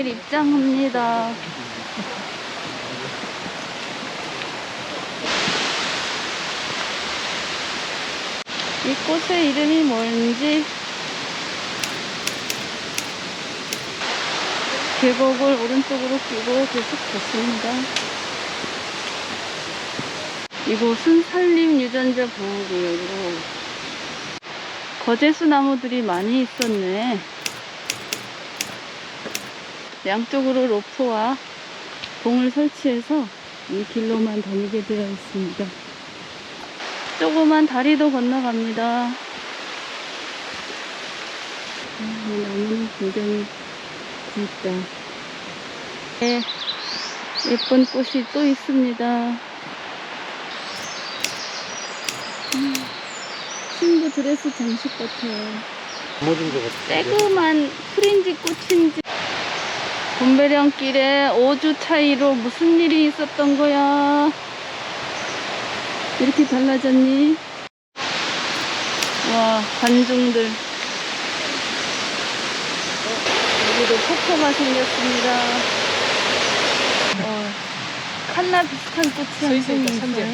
곰배령길 입장합니다. 이 꽃의 이름이 뭔지 계곡을 오른쪽으로 끼고 계속 걷습니다. 이곳은 산림 유전자 보호구역으로 거제수 나무들이 많이 있었네. 양쪽으로 로프와 봉을 설치해서 이 길로만 다니게 되어 있습니다. 조그만 다리도 건너갑니다. 음, 이 나무는 굉장히 굵다. 네, 예쁜 꽃이 또 있습니다. 음, 신부 드레스 장식 같아요. 쬐그만 프린지 꽃인지 곰배령길에 5주 차이로 무슨 일이 있었던 거야? 이렇게 달라졌니? 와 관중들. 여기도 폭포가 생겼습니다. 어, 칸나 비슷한 꽃이 한 송이 있어요.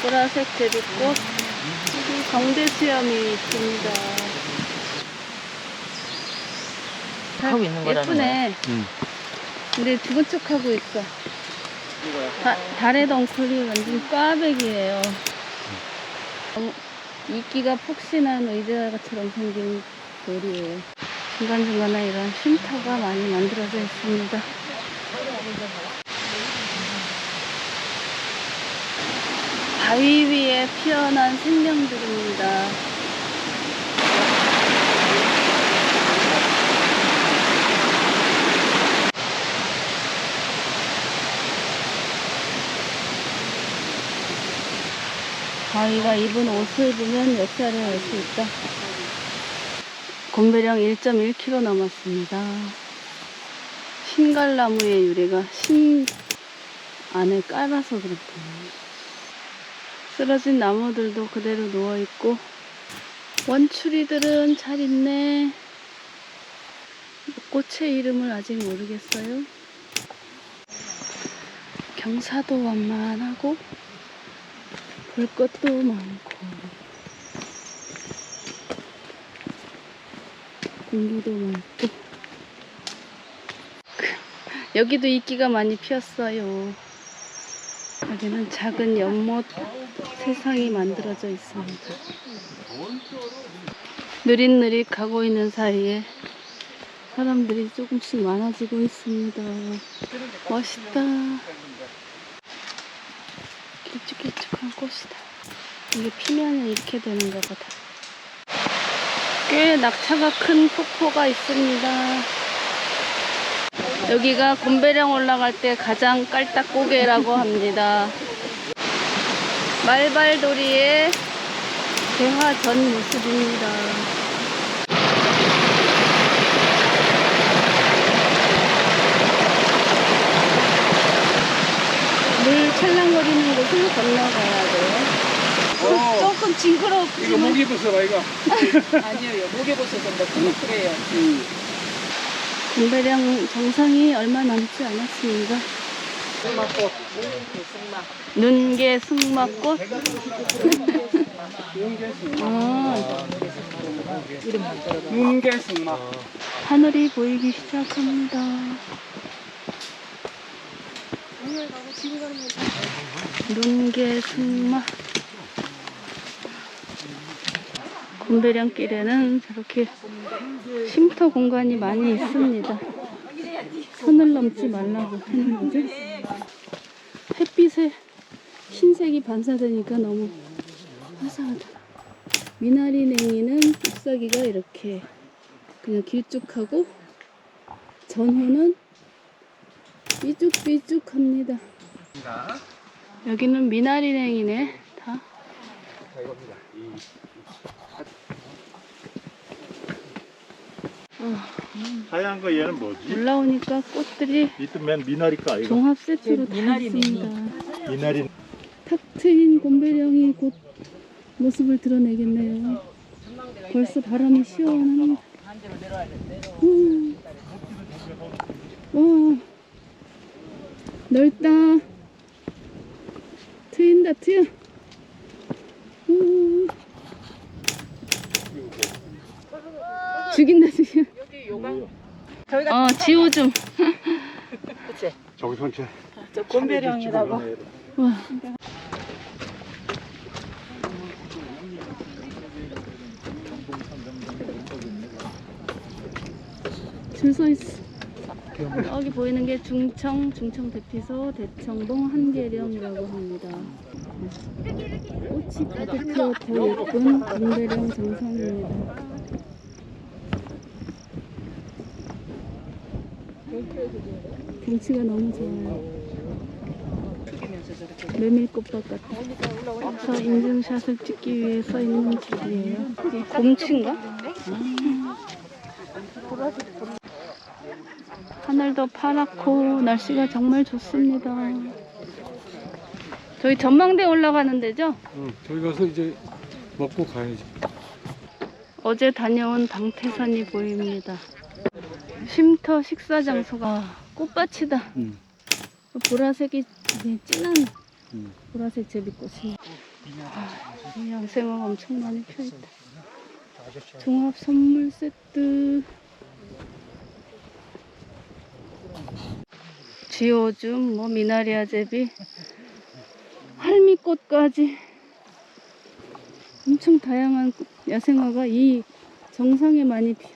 보라색 제비꽃. 여기 가운데 수염이 있습니다 하고 있는 거라는 예쁘네. 응. 근데 죽은 척 하고 있어. 다, 달의 덩쿨이 완전 꽈배기예요. 너무 이끼가 폭신한 의자처럼 생긴 돌이에요. 중간중간에 이런 쉼터가 많이 만들어져 있습니다. 바위 위에 피어난 생명들입니다. 바위가 입은 옷을 보면 몇 살을 알수 있다. 곰배령 1.1km 남았습니다. 신갈나무의 유래가 신 안에 깔아서 그렇군요. 쓰러진 나무들도 그대로 누워있고, 원추리들은 잘 있네. 꽃의 이름을 아직 모르겠어요. 경사도 완만하고, 볼 것도 많고. 공기도 많고. 여기도 이끼가 많이 피었어요. 여기는 작은 연못 세상이 만들어져 있습니다. 느릿느릿 가고 있는 사이에 사람들이 조금씩 많아지고 있습니다. 멋있다 길쭉길쭉한 꽃이다. 이게 피면 이렇게 되는가 보다. 꽤 낙차가 큰 폭포가 있습니다. 여기가 곰배령 올라갈 때 가장 깔딱고개라고 합니다. 말발도리의 개화 전 모습입니다. 물 찰랑거리는 곳을 건너가야 돼요. 어. 조금 이거 징그럽지만 목이 벗어봐, 이거. 아니에요. 목에 벗어서 너무 그래요. 곰배령 정상이 얼마 남지 않았습니다. 승마꽃. 승마. 눈개 승마꽃. 아, 들어봐. 문개승마. 하늘이 보이기 시작합니다. 눈개 승마. 곰배령길에는 저렇게 쉼터 공간이 많이 있습니다. 선을 넘지 말라고 거죠. 햇빛에 흰색이 반사되니까 너무 화사하다. 미나리 냉이는 잎사귀가 이렇게 그냥 길쭉하고 전후는 삐쭉삐쭉합니다. 여기는 미나리 냉이네 다. 하얀 거 얘는 뭐지? 올라오니까 꽃들이 이또 맨 미나리까, 이거? 종합 세트로 다 있습니다. 미나리. 탁 트인 곰배령이 곧 모습을 드러내겠네요. 벌써 바람이 시원합니다. 음. 넓다. 트인다, 트여. 우. 죽인다, 죽여. 여기 요강. 저희가 어, 지호 좀. 그치? 저기 손체. 저 곰배령이라고. 와. 줄서 있어. 여기 보이는 게 중청, 중청 대피소 대청봉 한계령이라고 합니다. 꽃이 가득 피어 더 예쁜 금배령 정상입니다. 경치가 너무 좋아요. 메밀꽃밭 같아. 저 인증샷을 찍기 위해 서 있는 줄이에요. 이게 곰치인가? 아. 하늘도 파랗고 날씨가 정말 좋습니다. 저희 전망대 올라가는 데죠? 응, 저기 가서 이제 먹고 가야지. 어제 다녀온 방태산이 보입니다. 쉼터 식사 장소가 꽃밭이다. 응. 보라색이 진한 응. 보라색 제비꽃이. 아, 이 양생화가 엄청 많이 펴있다. 종합 선물 세트. 지오줌, 뭐 미나리아 제비, 할미꽃까지 엄청 다양한 꽃- 야생화가 이 정상에 많이 피.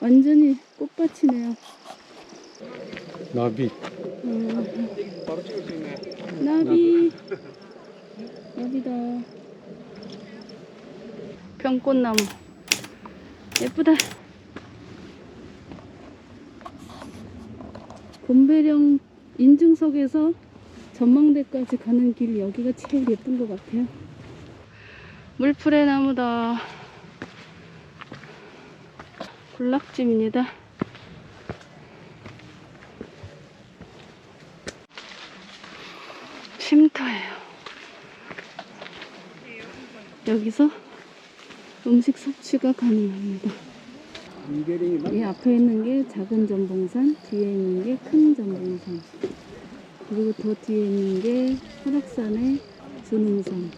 완전히 꽃밭이네요. 나비. 음. 나비 나비다 병꽃나무 예쁘다 곰배령 인증석에서 전망대까지 가는 길 여기가 제일 예쁜 것 같아요 물풀의 나무다 군락지입니다 쉼터예요. 여기서 음식 섭취가 가능합니다. 이 앞에 있는 게 작은 전봉산, 뒤에 있는 게 큰 전봉산. 그리고 더 뒤에 있는 게 설악산의 준흥선,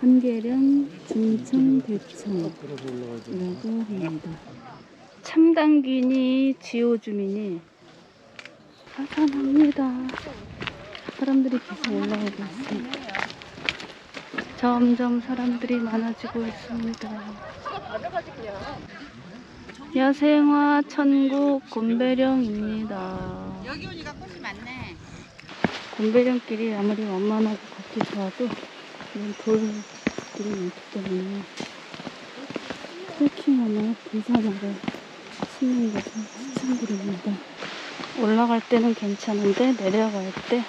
한계령, 중청, 대청이라고 합니다. 참당균이 지오주민이 하산합니다. 사람들이 계속 올라오고 있습니다. 점점 사람들이 많아지고 있습니다. 야생화 천국 곰배령입니다. 여기 오니까 꽃이 많네. 곰배령길이 아무리 완만하고 걷기 좋아도 이런 돌들이 많기 때문에 트레킹하나 등산하러 신는 것을 추천드립니다. 올라갈 때는 괜찮은데 내려갈 때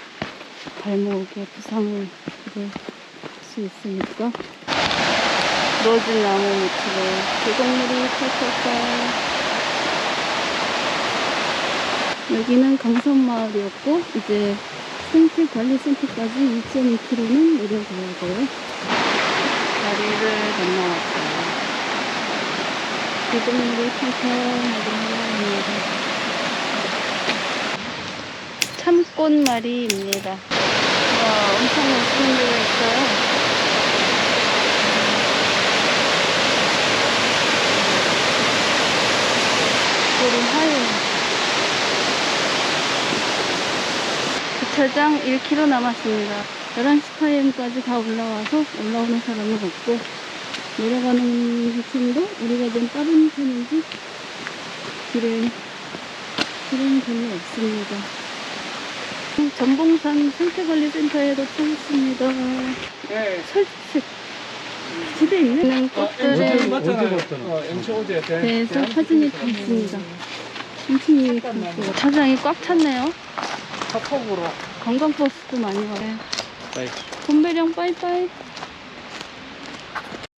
발목에 부상을 입을 수 있으니까 부러진 나무 밑으로 계곡물이 펼쳐서 여기는 강선마을이었고 이제 생태관리센터까지 2.2km는 내려가야 돼요. 다리를 건너왔어요. 계곡물이 펼쳐나게 흘러옵니다. 참꽃말이입니다. 와, 엄청 멋있는 데가 있어요. 우리 하얘. 주차장 1km 남았습니다. 11시 타임까지 다 올라와서 올라오는 사람은 없고, 내려가는 팀도 우리가 좀 빠른 편인지, 길에, 길은 별로 없습니다. 전봉산 생태관리센터에 도착했습니다. 네. 설치 집에 있는 봤잖아. 엠치 어제. 대해서 사진이 다 있습니다. 엄청 예쁘고 차장이 꽉 찼네요. 카톡으로. 관광버스도 많이 와요. 빠이. 곰배령 빠이빠이.